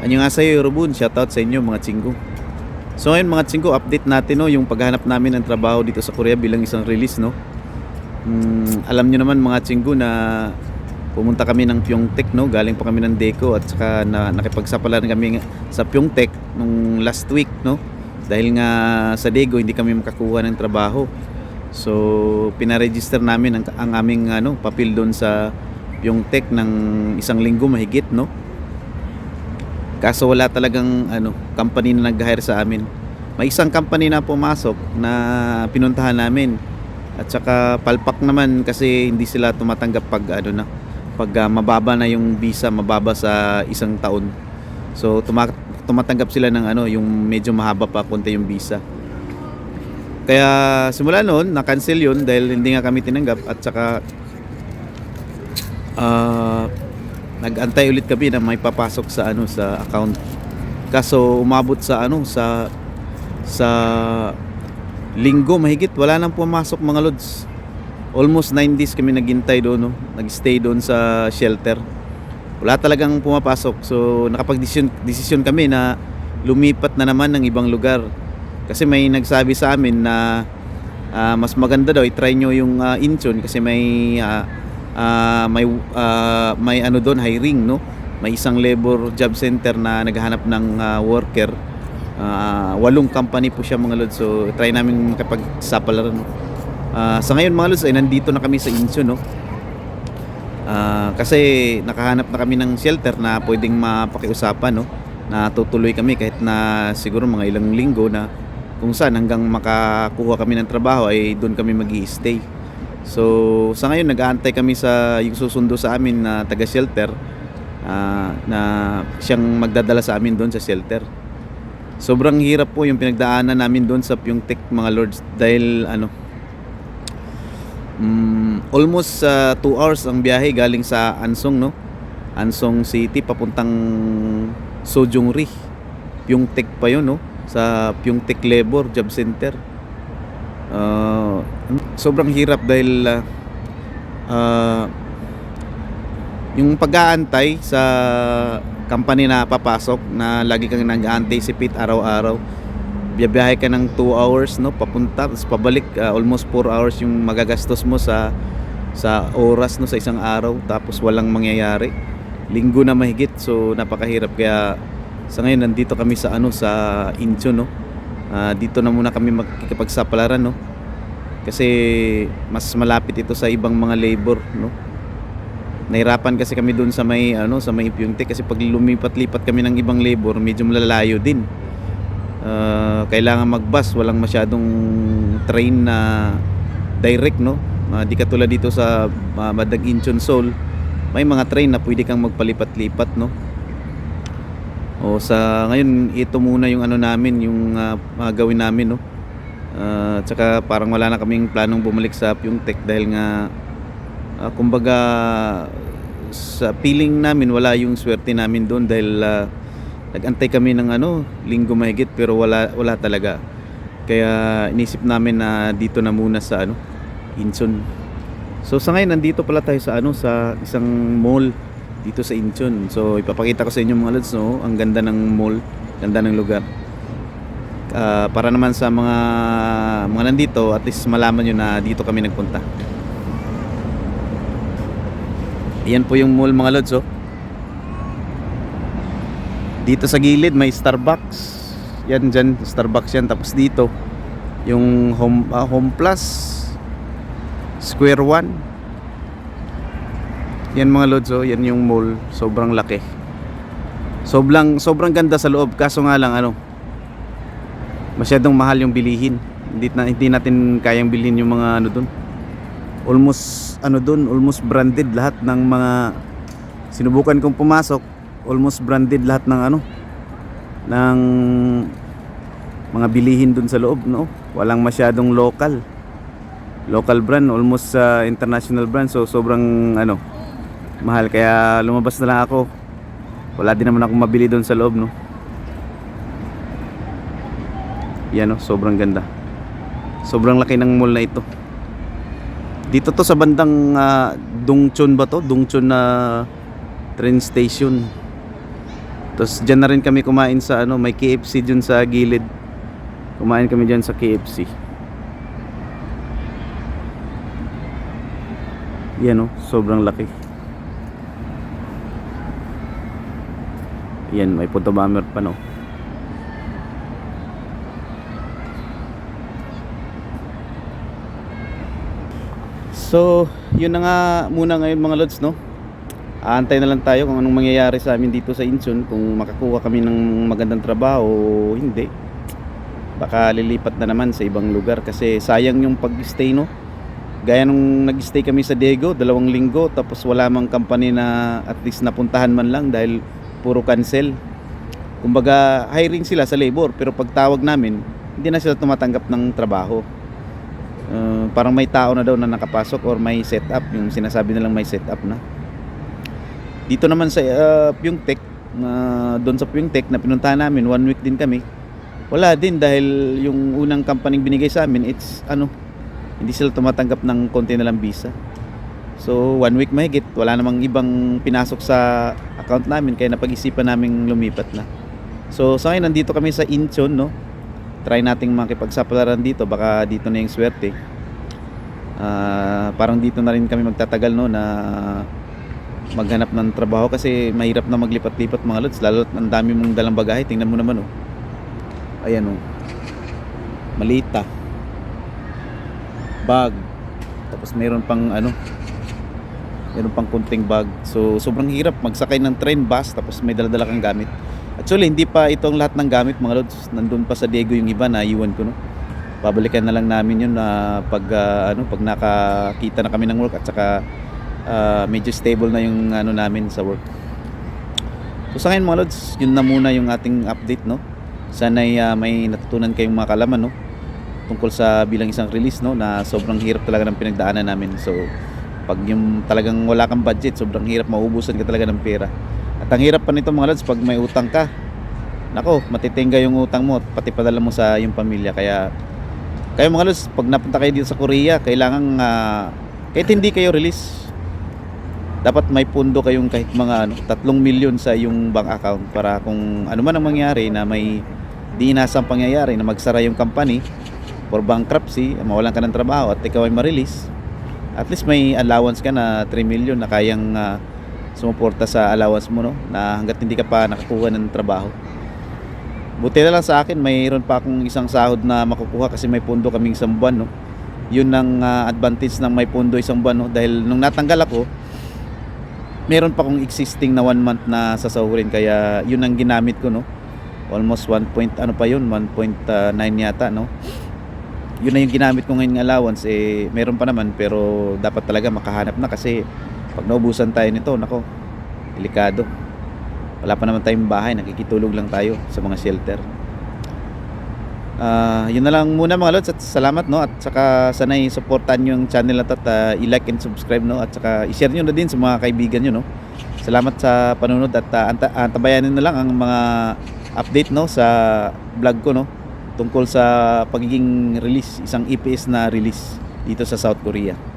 Annyeonghaseyo Yorobun, shoutout sa inyo mga chinggo. So ngayon mga chinggo, update natin no, yung paghanap namin ng trabaho dito sa Korea bilang isang release no. Mm, alam nyo naman mga chinggo na pumunta kami ng Pyeongtaek no, galing pa kami ng Deco at saka na, nakipagsapalaran kami nga sa Pyeongtaek nung last week no. Dahil nga sa Daegu hindi kami makakuha ng trabaho. So pinaregister namin ang, ang aming ano, papel doon sa Pyeongtaek ng isang linggo mahigit no. Kaso wala talagang ano, company na nag-hire sa amin. May isang company na pumasok na pinuntahan namin. At saka palpak naman kasi hindi sila tumatanggap pag ano na pag ah, mababa na yung visa, mababa sa isang taon. So tuma- tumatanggap sila ng ano, yung medyo mahaba pa konti yung visa. Kaya simula noon, na-cancel yun dahil hindi nga kami tinanggap at saka ah nag-antay ulit kami na may papasok sa ano sa account. Kaso umabot sa ano sa sa linggo mahigit wala nang pumasok mga lods. Almost 9 days kami naghintay doon no. Nag-stay doon sa shelter. Wala talagang pumapasok. So nakapag-desisyon desisyon kami na lumipat na naman ng ibang lugar. Kasi may nagsabi sa amin na ah, mas maganda daw i-try nyo yung ah, Incheon kasi may ah, ah, may ah, may ano doon hiring no? May isang labor job center na naghahanap ng ah, worker. Ah, walong company po siya mga lods. So try namin kapag sapalaran no? Ah, sa ngayon mga lods ay nandito na kami sa Incheon no? Ah, kasi nakahanap na kami ng shelter na pwedeng mapakiusapan no? Na tutuloy kami kahit na siguro mga ilang linggo na kung saan hanggang makakuha kami ng trabaho ay doon kami mag stay So sa ngayon nag-aantay kami sa yung susundo sa amin na taga shelter ah, na siyang magdadala sa amin doon sa shelter. Sobrang hirap po yung pinagdaanan namin doon sa Pyeongtaek mga lords dahil ano mm, almost 2 hours ang biyahe galing sa Ansong no. Ansong City papuntang Sojongri. Pyeongtaek pa yun no sa Pyeongtaek Labor Job Center. Ah, sobrang hirap dahil ah, ah, yung pag-aantay sa company na papasok na lagi kang nag-anticipate araw-araw. Biyabiyahe ka ng 2 hours no papunta tapos pabalik ah, almost 4 hours yung magagastos mo sa sa oras no sa isang araw tapos walang mangyayari. Linggo na mahigit so napakahirap. Kaya sa ngayon nandito kami sa ano sa Incheon no. Ah, dito na muna kami magkikipagsapalaran no kasi mas malapit ito sa ibang mga labor no? Nahirapan kasi kami doon sa may ano sa may Pyeongtaek kasi pag lumipat-lipat kami ng ibang labor medyo malalayo din. Ah, kailangan magbus walang masyadong train na direct no? Ah, di katulad dito sa uh, Madag Incheon Seoul. May mga train na pwede kang magpalipat-lipat no? O sa ngayon ito muna yung ano namin yung mga gawin namin no. Ah, tsaka parang wala na kaming planong bumalik sa Pyeongtaek dahil nga ah, kumbaga sa feeling namin wala yung swerte namin doon dahil ah, nagantay kami ng ano linggo mahigit pero wala wala talaga. Kaya inisip namin na dito na muna sa ano Incheon. So sa ngayon nandito pala tayo sa ano sa isang mall dito sa Incheon. So ipapakita ko sa inyo mga lods no, ang ganda ng mall, ganda ng lugar. Ah, para naman sa mga mga nandito at least malaman nyo na dito kami nagpunta. Yan po yung mall mga lods oh. Dito sa gilid may Starbucks. Yan dyan, Starbucks yan. Tapos dito, yung Home, ah, home Plus, Square One. Yan mga lods oh, yan yung mall, sobrang laki. Sobrang sobrang ganda sa loob kaso nga lang ano masyadong mahal yung bilihin. Hindi na hindi natin kayang bilhin yung mga ano doon. Almost ano doon, almost branded lahat ng mga sinubukan kong pumasok, almost branded lahat ng ano ng mga bilihin doon sa loob, no? Walang masyadong local. Local brand, almost sa international brand. So sobrang ano, mahal kaya lumabas na lang ako wala din naman akong mabili doon sa loob no yan no sobrang ganda sobrang laki ng mall na ito dito to sa bandang uh, Dongchon ba to Dongchon na train station Tapos dyan na rin kami kumain sa ano, may KFC dyan sa gilid. Kumain kami dyan sa KFC. Yan oh, sobrang laki. Yan, may punto bomber pa no. So, yun na nga muna ngayon mga lods, no? Aantay na lang tayo kung anong mangyayari sa amin dito sa Incheon, kung makakuha kami ng magandang trabaho o hindi. Baka lilipat na naman sa ibang lugar kasi sayang yung pag-stay, no? Gaya nung nag-stay kami sa Diego, dalawang linggo, tapos wala mang company na at least napuntahan man lang dahil puro cancel. Kumbaga, hiring sila sa labor, pero pag tawag namin, hindi na sila tumatanggap ng trabaho. Uh, parang may tao na daw na nakapasok or may setup. Yung sinasabi nilang may setup na. Dito naman sa uh, Pyong Tech na doon sa Pyong Tech na pinuntahan namin one week din kami. Wala din dahil yung unang company binigay sa amin it's ano hindi sila tumatanggap ng konti na lang visa. So one week mahigit wala namang ibang pinasok sa account namin kaya napag-isipan namin lumipat na. So sa ngayon nandito kami sa Incheon no try nating makipagsapalaran dito. Baka dito na yung swerte. Ah, parang dito na rin kami magtatagal no na maghanap ng trabaho. Kasi mahirap na maglipat-lipat mga lods. Lalo ang dami mong dalang bagahe. Tingnan mo naman oh. Ayan oh. Malita. Bag. Tapos mayroon pang ano mayroon pang kunting bag. So sobrang hirap magsakay ng train bus tapos may daladala kang gamit Actually, hindi pa itong lahat ng gamit mga lods. Nandun pa sa Diego yung iba na iwan ko no. Babalikan na lang namin yun na pag ah, ano pag nakakita na kami ng work at saka ah, medyo stable na yung ano namin sa work. So sa ngayon mga lods, yun na muna yung ating update no. Sana may natutunan kayong mga kalaman no tungkol sa bilang isang release no na sobrang hirap talaga ng pinagdaanan namin. So pag yung talagang wala kang budget, sobrang hirap maubusan ka talaga ng pera. At ang hirap pa nito mga lads pag may utang ka. Nako, matitingga yung utang mo at pati padala mo sa yung pamilya. Kaya kayo mga lads, pag napunta kayo dito sa Korea, kailangan ah, kahit hindi kayo release, dapat may pundo kayong kahit mga ano, 3 milyon sa yung bank account para kung ano man ang mangyari na may di inasang pangyayari na magsara yung company for bankruptcy, mawalan ka ng trabaho at ikaw ay ma-release, at least may allowance ka na 3 million na kayang ah, sumuporta sa allowance mo no na hangga't hindi ka pa nakakuha ng trabaho. Buti na lang sa akin, mayroon pa akong isang sahod na makukuha kasi may pundo kaming isang buwan no. Yun ang ah, advantage ng may pundo isang buwan no dahil nung natanggal ako meron pa akong existing na one month na sasahurin kaya yun ang ginamit ko no. Almost 1 point ano pa yun, 1.9 yata no. Yun na yung ginamit ko ngayon ng allowance eh meron pa naman pero dapat talaga makahanap na kasi pag naubusan tayo nito, nako, delikado. Wala pa naman tayong bahay, nakikitulog lang tayo sa mga shelter. Ah, yun na lang muna mga lods at salamat no at saka sanay supportan yung channel na to at ah, i-like and subscribe no at saka i-share nyo na din sa mga kaibigan nyo no. Salamat sa panunod at uh, anta- antabayanin na lang ang mga update no sa vlog ko no tungkol sa pagiging release, isang EPS na release dito sa South Korea.